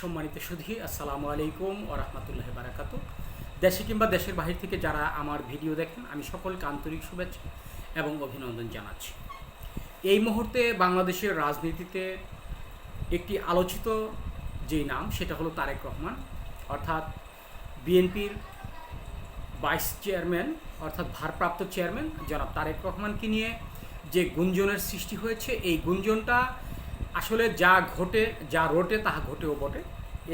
সম্মানিত সুধী, আসসালামু আলাইকুম ও রহমতুল্লাহ বারাকাতু। দেশে কিংবা দেশের বাহির থেকে যারা আমার ভিডিও দেখেন, আমি সকলকে আন্তরিক শুভেচ্ছা এবং অভিনন্দন জানাচ্ছি। এই মুহূর্তে বাংলাদেশের রাজনীতিতে একটি আলোচিত যেই নাম, সেটা হলো তারেক রহমান। অর্থাৎ বিএনপির ভাইস চেয়ারম্যান, অর্থাৎ ভারপ্রাপ্ত চেয়ারম্যান জনাব তারেক রহমানকে নিয়ে যে গুঞ্জনের সৃষ্টি হয়েছে, এই গুঞ্জনটা আসলে যা ঘটে, যা রটে তাহা ঘটেও বটে।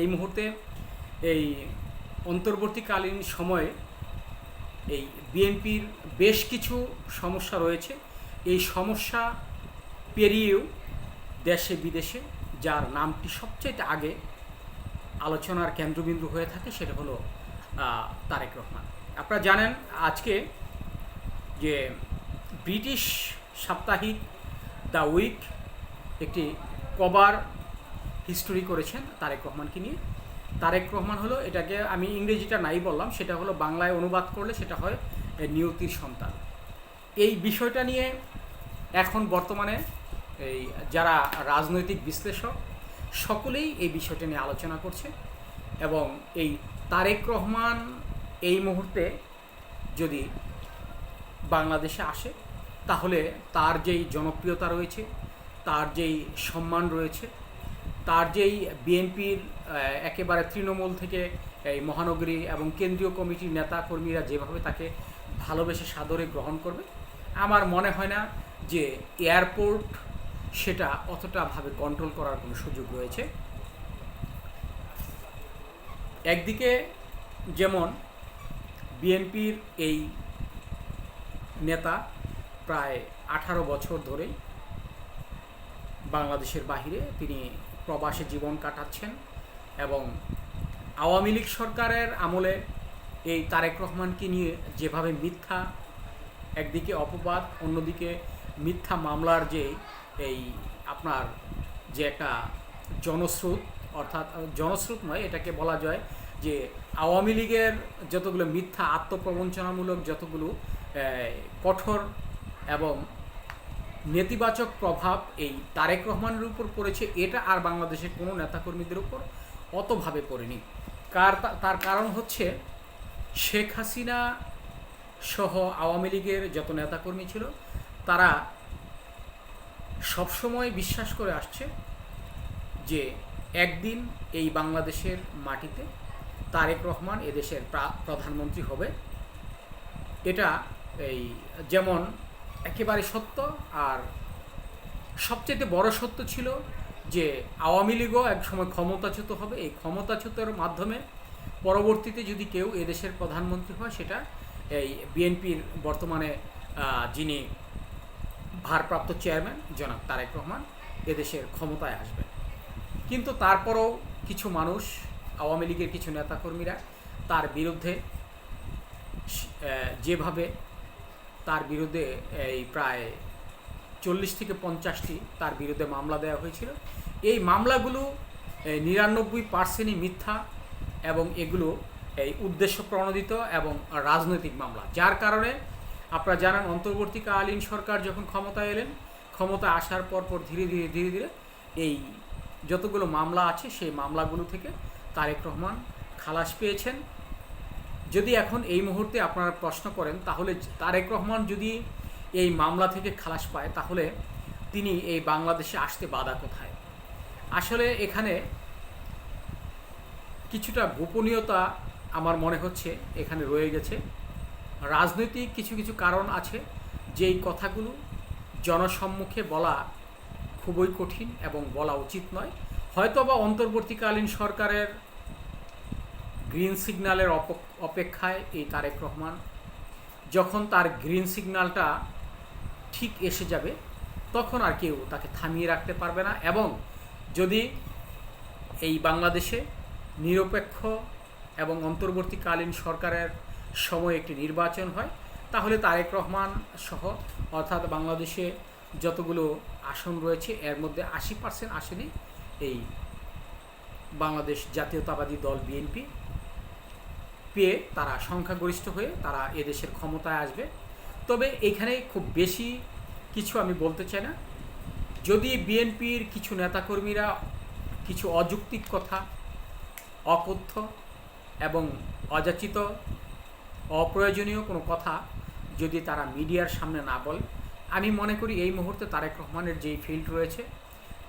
এই মুহূর্তে এই অন্তর্বর্তীকালীন সময়ে এই বিএনপির বেশ কিছু সমস্যা রয়েছে। এই সমস্যা পেরিয়েও দেশে বিদেশে, যার নামটি সবচেয়ে আগে আলোচনার কেন্দ্রবিন্দু হয়ে থাকে সেটা হলো তারেক রহমান। আপনারা জানেন আজকে যে ব্রিটিশ সাপ্তাহিক দ্য উইক একটি কভার হিস্টোরি করেছেন তারেক রহমানকে নিয়ে। তারেক রহমান হলো এটাকে আমি ইংরেজিটা নাই বললাম, সেটা হলো বাংলায় অনুবাদ করলে সেটা হয় নিয়তির সন্তান। এই বিষয়টা নিয়ে এখন বর্তমানে এই যারা রাজনৈতিক বিশ্লেষক, সকলেই এই বিষয়টা নিয়ে আলোচনা করছে এবং এই তারেক রহমান এই মুহূর্তে যদি বাংলাদেশে আসে, তাহলে তার যেই জনপ্রিয়তা রয়েছে তার যেই সম্মান রয়েছে, তার যেই বিএনপির একেবারে তৃণমূল থেকে এই মহানগরী এবং কেন্দ্রীয় কমিটির নেতা কর্মীরা যেভাবে তাকে ভালোবেসে সাদরে গ্রহণ করবে, আমার মনে হয় না যে এয়ারপোর্ট সেটা অতটাভাবে কন্ট্রোল করার কোনো সুযোগ রয়েছে। একদিকে যেমন বিএনপির এই নেতা প্রায় আঠারো বছর ধরেই বাংলাদেশের বাহিরে তিনি প্রবাসে জীবন কাটাচ্ছেন এবং আওয়ামী লীগ সরকারের আমলে এই তারেক রহমানকে নিয়ে যেভাবে মিথ্যা, একদিকে অপবাদ, অন্যদিকে মিথ্যা মামলার যে এই আপনার যে একটা জনস্রোত, অর্থাৎ জনস্রোত নয়, এটাকে বলা যায় যে আওয়ামী লীগের যতগুলো মিথ্যা আত্মপ্রবঞ্চনামূলক যতগুলো কঠোর এবং নেতিবাচক প্রভাব এই তারেক রহমানের উপর পড়েছে, এটা আর বাংলাদেশের কোনো নেতাকর্মীদের উপর অতভাবে পড়েনি। কার তার কারণ হচ্ছে শেখ হাসিনা সহ আওয়ামী লীগের যত নেতাকর্মী ছিল, তারা সবসময় বিশ্বাস করে আসছে যে একদিন এই বাংলাদেশের মাটিতে তারেক রহমান এদেশের প্রা- প্রধানমন্ত্রী হবে। এটা এই যেমন একেবারে সত্য আর সবচেয়ে বড় সত্য ছিল যে আওয়ামী লীগও এক সময় ক্ষমতাচ্যুত হবে। এই ক্ষমতাচ্যুতের মাধ্যমে পরবর্তীতে যদি কেউ এদেশের প্রধানমন্ত্রী হয়, সেটা এই বিএনপির বর্তমানে যিনি ভারপ্রাপ্ত চেয়ারম্যান, জনাব তারেক রহমান, এদেশের ক্ষমতায় আসবেন কিন্তু তারপরও কিছু মানুষ, আওয়ামী লীগের কিছু নেতাকর্মীরা তার বিরুদ্ধে যেভাবে তার বিরুদ্ধে, এই প্রায় চল্লিশ থেকে পঞ্চাশটি তার বিরুদ্ধে মামলা দেওয়া হয়েছিল। এই মামলাগুলো নিরানব্বই পার্সেন্টই মিথ্যা এবং এগুলো, এই, উদ্দেশ্য প্রণোদিত এবং রাজনৈতিক মামলা। যার কারণে আপনারা জানেন, অন্তর্বর্তীকালীন সরকার যখন ক্ষমতায় এলেন ক্ষমতা আসার পর পর ধীরে ধীরে ধীরে ধীরে এই যতগুলো মামলা আছে, সেই মামলাগুলো থেকে তারেক রহমান খালাস পেয়েছেন। যদি এখন এই মুহূর্তে আপনারা প্রশ্ন করেন, তাহলে তারেক রহমান যদি এই মামলা থেকে খালাস পায়, তাহলে তিনি এই বাংলাদেশে আসতে বাধা কোথায়? আসলে এখানে কিছুটা গোপনীয়তা আমার মনে হচ্ছে এখানে রয়ে গেছে। রাজনৈতিক কিছু কিছু কারণ আছে যেই কথাগুলো জনসম্মুখে বলা খুবই কঠিন এবং বলা উচিত নয়। হয়তোবা অন্তর্বর্তীকালীন সরকারের গ্রিন সিগন্যালের অপ- অপেক্ষায় এই তারেক রহমান। যখন তার গ্রিন সিগন্যালটা ঠিক এসে যাবে, তখন আর কেউ তাকে থামিয়ে রাখতে পারবে না এবং যদি এই বাংলাদেশে নিরপেক্ষ এবং অন্তর্বর্তীকালীন সরকারের সময় একটি নির্বাচন হয়, তাহলে তারেক রহমান সহ অর্থাৎ বাংলাদেশে যতগুলো আসন রয়েছে, এর মধ্যে আশি পার্সেন্ট আসনই এই বাংলাদেশ জাতীয়তাবাদী দল বিএনপি। পেয়ে তারা সংখ্যাগরিষ্ঠ হয়ে তারা এদেশের ক্ষমতায় আসবে। তবে এখানে খুব বেশি কিছু আমি বলতে চাই না। যদি বিএনপির কিছু নেতাকর্মীরা কিছু অযৌক্তিক কথা, অকথ্য এবং অযাচিত, অপ্রয়োজনীয় কোনো কথা যদি তারা মিডিয়ার সামনে না বলে, আমি মনে করি এই মুহূর্তে তারেক রহমানের যেই ফিল্ড রয়েছে,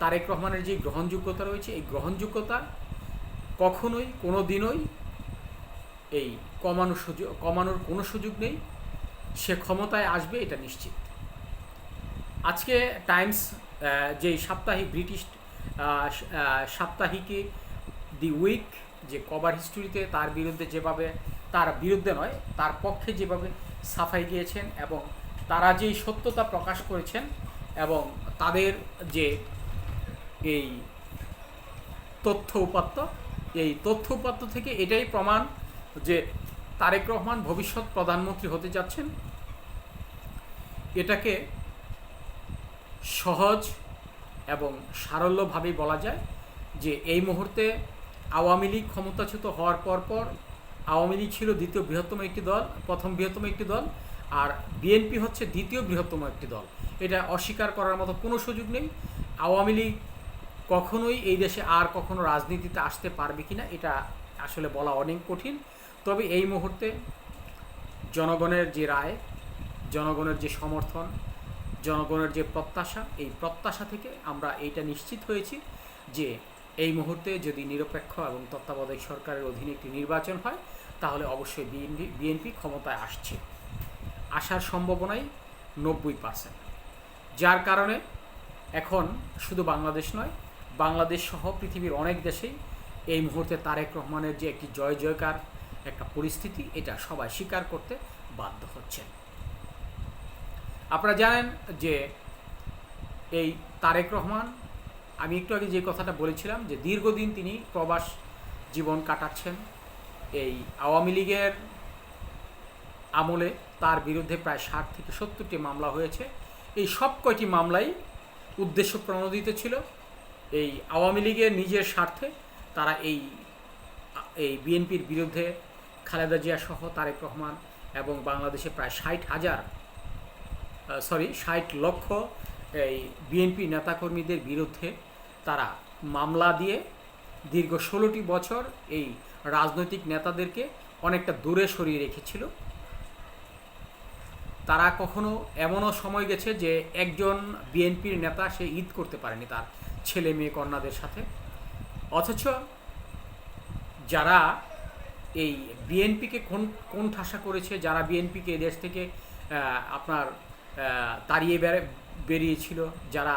তারেক রহমানের যে গ্রহণযোগ্যতা রয়েছে, এই গ্রহণযোগ্যতা কখনোই, কোনো দিনই এই কমানোর সুযোগ, কমানোর কোনো সুযোগ নেই। সে ক্ষমতায় আসবে, এটা নিশ্চিত। আজকে টাইমস যেই সাপ্তাহিক ব্রিটিশ সাপ্তাহিকে দি উইক, যে কভার হিস্টোরিতে তার বিরুদ্ধে যেভাবে, তার বিরুদ্ধে নয়, তার পক্ষে যেভাবে সাফাই গিয়েছেন এবং তারা যেই সত্যতা প্রকাশ করেছেন এবং তাদের যে এই তথ্য উপাত্ত, এই তথ্য উপাত্ত থেকে এটাই প্রমাণ যে তারেক রহমান ভবিষ্যৎ প্রধানমন্ত্রী হতে যাচ্ছেন, এটাকে সহজ এবং সারল্যভাবেই বলা যায় যে এই মুহূর্তে আওয়ামী লীগ ক্ষমতাচ্যুত হওয়ার পর পর আওয়ামী লীগ ছিল দ্বিতীয় বৃহত্তম একটি দল, প্রথম বৃহত্তম একটি দল, আর বিএনপি হচ্ছে দ্বিতীয় বৃহত্তম একটি দল। এটা অস্বীকার করার মতো কোনো সুযোগ নেই। আওয়ামী লীগ কখনোই এই দেশে আর কখনো রাজনীতিতে আসতে পারবে কিনা, এটা আসলে বলা অনেক কঠিন। তবে এই মুহূর্তে জনগণের যে রায়, জনগণের যে সমর্থন, জনগণের যে প্রত্যাশা, এই প্রত্যাশা থেকে আমরা এইটা নিশ্চিত হয়েছি যে এই মুহূর্তে যদি নিরপেক্ষ এবং তত্ত্বাবধায়ক সরকারের অধীনে একটি নির্বাচন হয়, তাহলে অবশ্যই বিএনপি বিএনপি ক্ষমতায় আসছে। আসার সম্ভাবনাই নব্বই পার্সেন্ট যার কারণে এখন শুধু বাংলাদেশ নয়, বাংলাদেশ সহ পৃথিবীর অনেক দেশেই এই মুহূর্তে তারেক রহমানের যে একটি জয় জয়কার, একটা পরিস্থিতি, এটা সবাই স্বীকার করতে বাধ্য হচ্ছে আপনারা জানেন যে এই তারেক রহমান, আমি একটু আগে যে কথাটা বলেছিলাম যে দীর্ঘদিন তিনি প্রবাস জীবন কাটাচ্ছেন। এই আওয়ামী লীগের আমলে তার বিরুদ্ধে প্রায় ষাট থেকে সত্তরটি মামলা হয়েছে। এই সব কয়টি মামলাই উদ্দেশ্য প্রণোদিত ছিল। এই আওয়ামী লীগের নিজের স্বার্থে তারা এই এই বিএনপির বিরুদ্ধে খালেদা জিয়া সহ তারেক রহমান এবং বাংলাদেশে প্রায় ষাট হাজার সরি ষাট লক্ষ এই বিএনপি নেতাকর্মীদের বিরুদ্ধে তারা মামলা দিয়ে দীর্ঘ ষোলোটি বছর এই রাজনৈতিক নেতাদেরকে অনেকটা দূরে সরিয়ে রেখেছিল। তারা কখনো এমনও সময় গেছে যে একজন বিএনপির নেতা সে ঈদ করতে পারেনি তার ছেলে মেয়ে কন্যাদের সাথে। অথচ যারা এই বিএনপিকে কোন কোন ঠাসা করেছে, যারা বিএনপিকে দেশ থেকে আপনার তাড়িয়ে বেড়ে, বেরিয়েছিল, যারা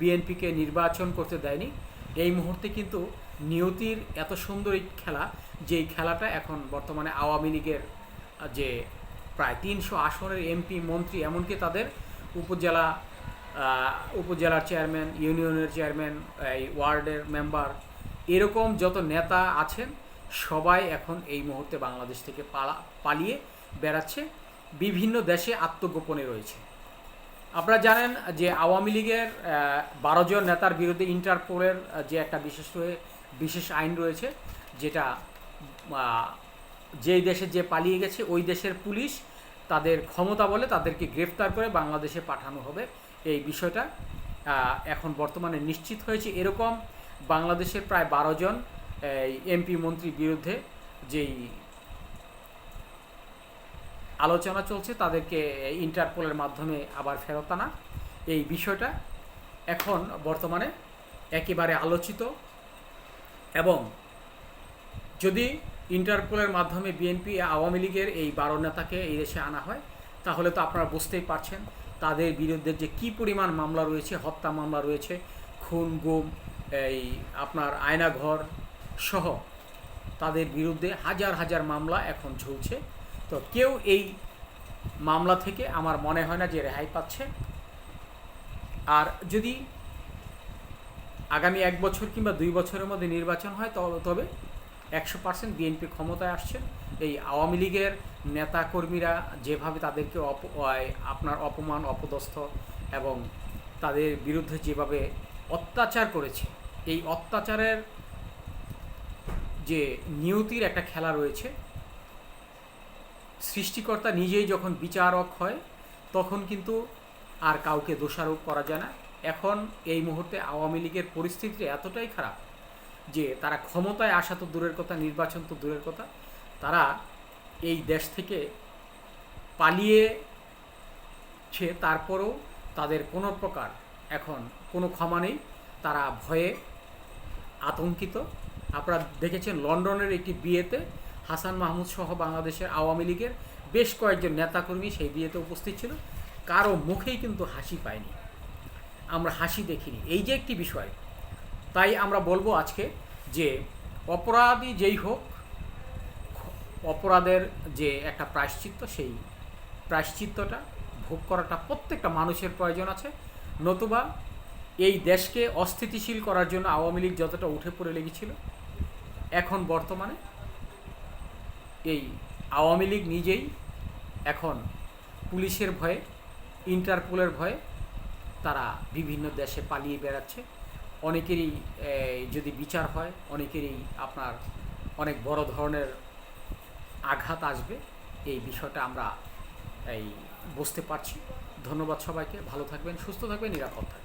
বিএনপিকে নির্বাচন করতে দেয়নি, এই মুহূর্তে কিন্তু নিয়তির এত সুন্দর এই খেলা, যেই খেলাটা এখন বর্তমানে আওয়ামী লীগের যে প্রায় তিনশো আসনের এমপি, মন্ত্রী, এমনকি তাদের উপজেলা উপজেলার চেয়ারম্যান, ইউনিয়নের চেয়ারম্যান, এই ওয়ার্ডের মেম্বার এরকম যত নেতা আছেন, সবাই এখন এই মুহূর্তে বাংলাদেশ থেকে পালা, পালিয়ে বেড়াচ্ছে। বিভিন্ন দেশে আত্মগোপনে রয়েছে। আপনারা জানেন যে আওয়ামী লীগের বারো জন নেতার বিরুদ্ধে ইন্টারপোলের যে একটা বিশেষ বিশেষ আইন রয়েছে, যেটা যেই দেশে যে পালিয়ে গেছে, ওই দেশের পুলিশ তাদের ক্ষমতা বলে তাদেরকে গ্রেফতার করে বাংলাদেশে পাঠানো হবে। এই বিষয়টা এখন বর্তমানে নিশ্চিত হয়েছে। এরকম বাংলাদেশের প্রায় বারো জন এমপি মন্ত্রীর বিরুদ্ধে যেই আলোচনা চলছে, তাদেরকে ইন্টারপোলের মাধ্যমে আবার ফেরত আনা, এই বিষয়টা এখন বর্তমানে একেবারে আলোচিত এবং যদি ইন্টারপোলের মাধ্যমে বিএনপি আওয়ামী লীগের এই বারো নেতাকে এই দেশে আনা হয়, তাহলে তো আপনারা বুঝতেই পারছেন তাদের বিরুদ্ধে যে কি পরিমাণ মামলা রয়েছে, হত্যা মামলা রয়েছে, খুন, গুম এই আপনার আয়নাঘর সহ তাদের বিরুদ্ধে হাজার হাজার মামলা এখন ঝুলছে। তো কেউ এই মামলা থেকে আমার মনে হয় না যে রেহাই পাচ্ছে। আর যদি আগামী এক বছর কিংবা দুই বছরের মধ্যে নির্বাচন হয় তবে একশো পার্সেন্ট বিএনপি ক্ষমতায় আসছে। এই আওয়ামী লীগের নেতা কর্মীরা যেভাবে তাদেরকে অপ আপনার অপমান, অপদস্থ এবং তাদের বিরুদ্ধে যেভাবে অত্যাচার করেছে এই অত্যাচারের যে নিয়তির একটা খেলা রয়েছে, সৃষ্টিকর্তা নিজেই যখন বিচারক হয়, তখন কিন্তু আর কাউকে দোষারোপ করা যায় না। এখন এই মুহূর্তে আওয়ামী লীগের পরিস্থিতি এতটাই খারাপ যে তারা ক্ষমতায় আসা তো দূরের কথা, নির্বাচন তো দূরের কথা, তারা এই দেশ থেকে পালিয়েছে তারপরেও তাদের কোনো প্রকার এখন কোনো ক্ষমা নেই। তারা ভয়ে আতঙ্কিত। আপনারা দেখেছেন লন্ডনের একটি বিয়েতে হাসান মাহমুদ সহ বাংলাদেশের আওয়ামী লীগের বেশ কয়েকজন নেতাকর্মী সেই বিয়েতে উপস্থিত ছিল। কারও মুখেই কিন্তু হাসি পায়নি। আমরা হাসি দেখিনি। এই যে একটি বিষয়, তাই আমরা বলব আজকে যে অপরাধী যেই হোক, অপরাধের যে একটা প্রায়শ্চিত্ত, সেই প্রায়শ্চিত্তটা ভোগ করাটা প্রত্যেকটা মানুষের প্রয়োজন আছে। নতুবা এই দেশকে অস্থিতিশীল করার জন্য আওয়ামী লীগ যতটা উঠে পড়ে লেগেছিল, এখন বর্তমানে এই আওয়ামী লীগ নিজেই এখন পুলিশের ভয়ে, ইন্টারপোলের ভয়ে তারা বিভিন্ন দেশে পালিয়ে বেড়াচ্ছে। অনেকেরই যদি বিচার হয়, অনেকেরই আপনার অনেক বড় ধরনের আঘাত আসবে। এই বিষয়টা আমরা এই বুঝতে পারছি। ধন্যবাদ সবাইকে। ভালো থাকবেন, সুস্থ থাকবেন, নিরাপদ থাকবেন।